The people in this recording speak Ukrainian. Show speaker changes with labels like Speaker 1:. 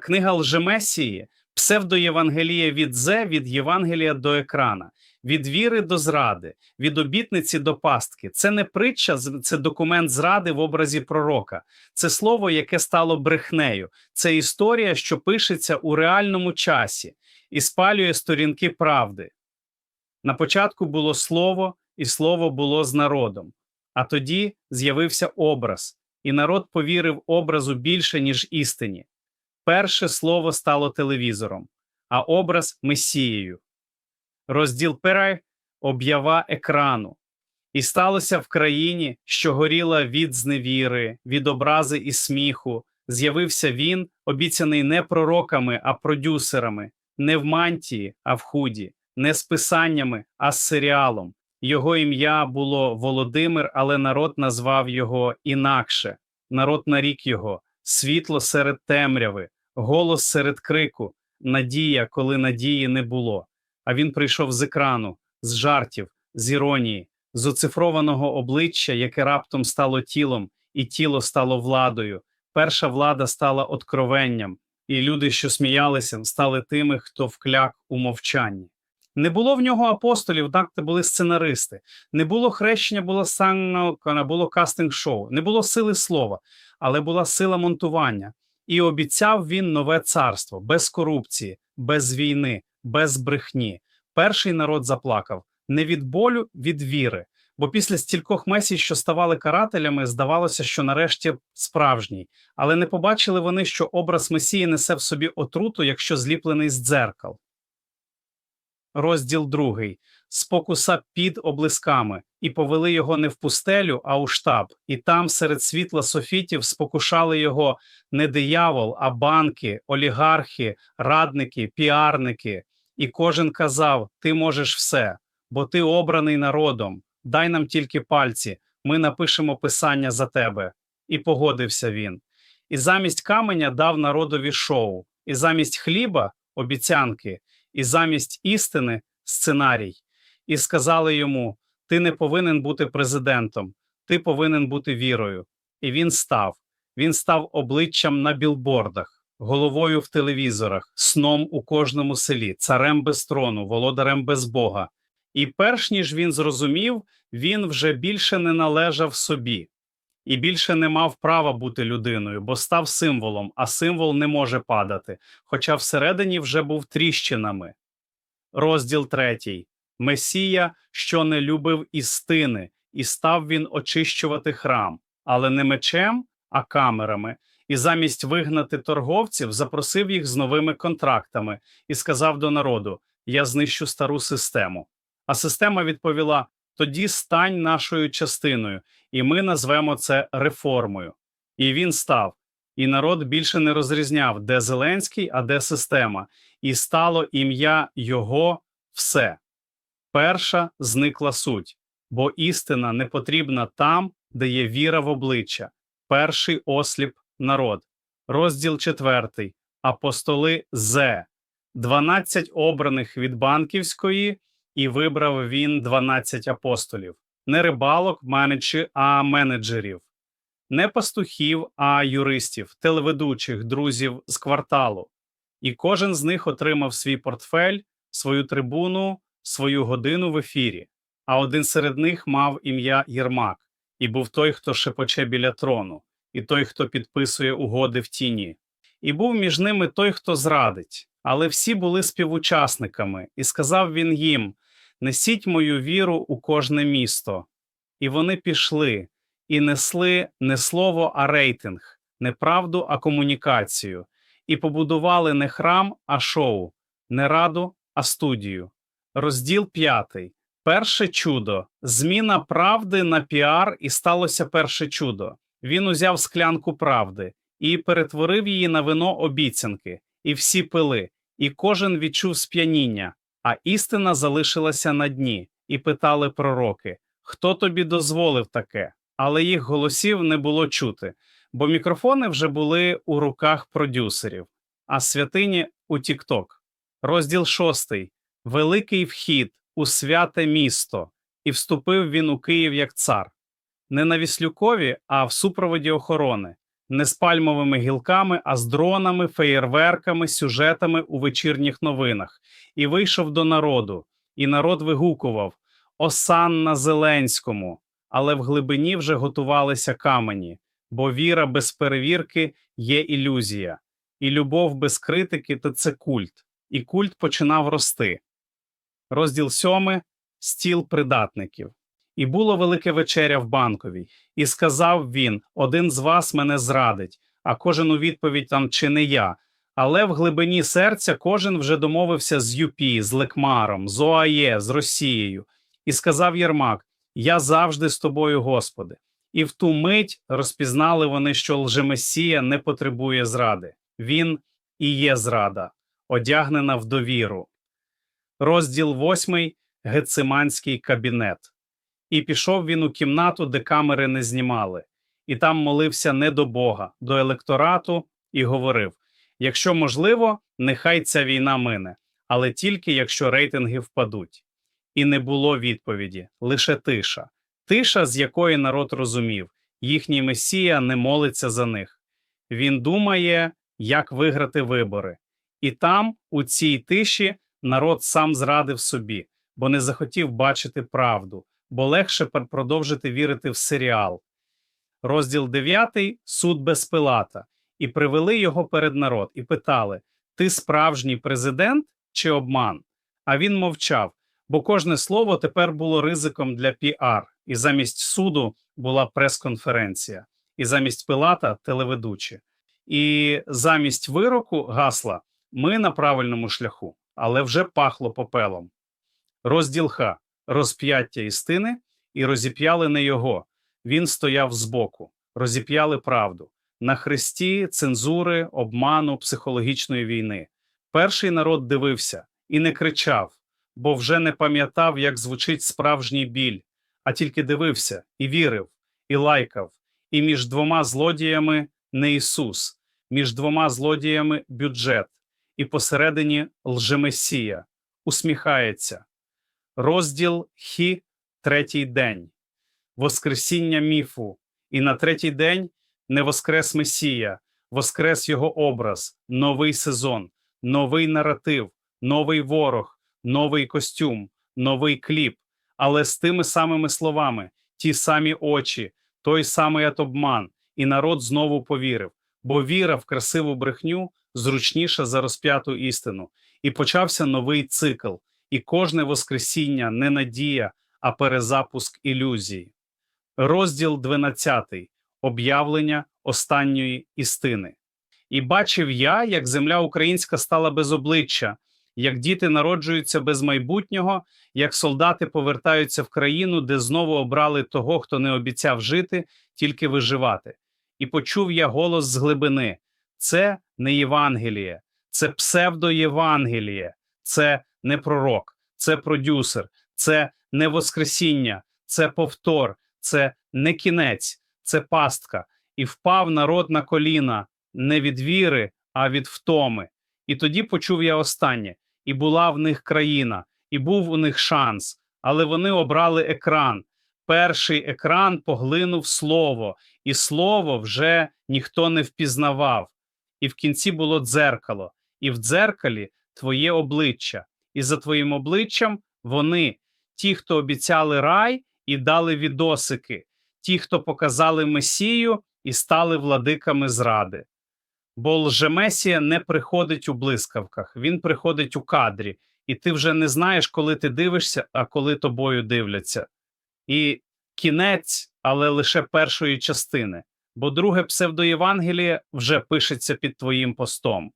Speaker 1: Книга Лжемесії, псевдоєвангелія від Зе, від Євангелія до екрана, від віри до зради, від обітниці до пастки. Це не притча, це документ зради в образі пророка. Це слово, яке стало брехнею. Це історія, що пишеться у реальному часі і спалює сторінки правди. На початку було слово, і слово було з народом. А тоді з'явився образ, і народ повірив образу більше, ніж істині. Перше слово стало телевізором, а образ месією. Розділ пере об'ява екрану. І сталося в країні, що горіла від зневіри, від образи і сміху. З'явився він, обіцяний не пророками, а продюсерами, не в мантії, а в худі, не з писаннями, а з серіалом. Його ім'я було Володимир, але народ назвав його інакше. Народ нарік його світло серед темряви, голос серед крику, надія, коли надії не було. А він прийшов з екрану, з жартів, з іронії, з оцифрованого обличчя, яке раптом стало тілом, і тіло стало владою. Перша влада стала откровенням, і люди, що сміялися, стали тими, хто вкляк у мовчанні. Не було в нього апостолів, так це були сценаристи. Не було хрещення, було санна, було кастинг-шоу, не було сили слова, але була сила монтування. І обіцяв він нове царство без корупції, без війни, без брехні. Перший народ заплакав не від болю, від віри. Бо після стількох месій, що ставали карателями, здавалося, що нарешті справжній, але не побачили вони, що образ Месії несе в собі отруту, якщо зліплений з дзеркал. Розділ другий. Спокуса під облисками, і повели його не в пустелю, а у штаб, і там серед світла софітів спокушали його не диявол, а банки, олігархи, радники, піарники. І кожен казав: Ти можеш все, бо ти обраний народом. Дай нам тільки пальці, ми напишемо писання за тебе. І погодився він. І замість каменя дав народові шоу, і замість хліба обіцянки, і замість істини сценарій. І сказали йому: Ти не повинен бути президентом, ти повинен бути вірою. І він став. Він став обличчям на білбордах, головою в телевізорах, сном у кожному селі, царем без трону, володарем без Бога. І перш ніж він зрозумів, він вже більше не належав собі і більше не мав права бути людиною, бо став символом, а символ не може падати, хоча всередині вже був тріщинами. Розділ третій. Месія, що не любив істини, і став він очищувати храм, але не мечем, а камерами, і замість вигнати торговців запросив їх з новими контрактами і сказав до народу: Я знищу стару систему. А система відповіла: тоді стань нашою частиною, і ми назвемо це реформою. І він став. І народ більше не розрізняв, де Зеленський, а де система, і стало ім'я його все. Перша зникла суть, бо істина не потрібна там, де є віра в обличчя. Перший осліп народ. Розділ четвертий. Апостоли Зе. Дванадцять обраних від банківської, і вибрав він дванадцять апостолів. Не рибалок, менеджі, а менеджерів, не пастухів, а юристів, телеведучих, друзів з кварталу. І кожен з них отримав свій портфель, свою трибуну, свою годину в ефірі. А один серед них мав ім'я Єрмак, і був той, хто шепоче біля трону, і той, хто підписує угоди в тіні. І був між ними той, хто зрадить. Але всі були співучасниками, і сказав він їм: Несіть мою віру у кожне місто. І вони пішли і несли не слово, а рейтинг, не правду, а комунікацію, і побудували не храм, а шоу, не раду, а студію. Розділ п'ятий. Перше чудо. Зміна правди на піар, і сталося перше чудо. Він узяв склянку правди і перетворив її на вино обіцянки, і всі пили, і кожен відчув сп'яніння, а істина залишилася на дні, і питали пророки: Хто тобі дозволив таке? Але їх голосів не було чути, бо мікрофони вже були у руках продюсерів, а святині у Тікток. Розділ шостий. Великий вхід у святе місто, і вступив він у Київ як цар, не на Віслюкові, а в супроводі охорони, не з пальмовими гілками, а з дронами, феєрверками, сюжетами у вечірніх новинах. І вийшов до народу, і народ вигукував Осанна Зеленському. Але в глибині вже готувалися камені, бо віра без перевірки є ілюзія, і любов без критики то це культ, і культ починав рости. Розділ сьомий стіл придатників. І було велике вечеря в банковій, і сказав він: Один з вас мене зрадить, а кожен у відповідь там чи не я. Але в глибині серця кожен вже домовився з ЮПІ, з Лекмаром, з ОАЄ, з Росією. І сказав Єрмак: Я завжди з тобою, Господи. І в ту мить розпізнали вони, що лжемесія не потребує зради. Він і є зрада, одягнена в довіру. Розділ восьмий Гециманський кабінет. І пішов він у кімнату, де камери не знімали, і там молився не до Бога, до електорату, і говорив: якщо можливо, нехай ця війна мине, але тільки якщо рейтинги впадуть. І не було відповіді, лише тиша, тиша, з якої народ розумів, їхній месія не молиться за них. Він думає, як виграти вибори. І там, у цій тиші, народ сам зрадив собі, бо не захотів бачити правду, бо легше продовжити вірити в серіал. Розділ 9 Суд без Пилата. І привели його перед народ і питали: Ти справжній президент чи обман? А він мовчав, бо кожне слово тепер було ризиком для піар, і замість суду була прес-конференція, і замість Пилата телеведучі. І замість вироку гасла ми на правильному шляху, але вже пахло попелом. Розділ Х розп'яття істини, і розіп'яли не його. Він стояв збоку, розіп'яли правду. На хресті цензури, обману, психологічної війни. Перший народ дивився і не кричав, бо вже не пам'ятав, як звучить справжній біль, а тільки дивився і вірив, і лайкав. І між двома злодіями не Ісус, між двома злодіями бюджет, і посередині лжемесія, усміхається. Розділ Хі, третій день, Воскресіння міфу, і на третій день не воскрес Месія, воскрес його образ, новий сезон, новий наратив, новий ворог, новий костюм, новий кліп, але з тими самими словами, ті самі очі, той самий атобман, і народ знову повірив, бо віра в красиву брехню зручніша за розп'яту істину, і почався новий цикл, і кожне воскресіння не надія, а перезапуск ілюзії. Розділ 12. Об'явлення останньої істини. І бачив я, як земля українська стала без обличчя, як діти народжуються без майбутнього, як солдати повертаються в країну, де знову обрали того, хто не обіцяв жити, тільки виживати. І почув я голос з глибини: це не Євангеліє, це псевдоєвангеліє, це не пророк, це продюсер, це не Воскресіння, це повтор, це не кінець, це пастка. І впав народ на коліна не від віри, а від втоми. І тоді почув я останнє, і була в них країна, і був у них шанс, але вони обрали екран. Перший екран поглинув слово, і слово вже ніхто не впізнавав. І в кінці було дзеркало, і в дзеркалі твоє обличчя, і за твоїм обличчям вони, ті, хто обіцяли рай і дали відосики, ті, хто показали Месію і стали владиками зради. Бо лжемесія не приходить у блискавках, він приходить у кадрі, і ти вже не знаєш, коли ти дивишся, а коли тобою дивляться. І кінець, але лише першої частини, бо друге псевдоєвангеліє вже пишеться під твоїм постом.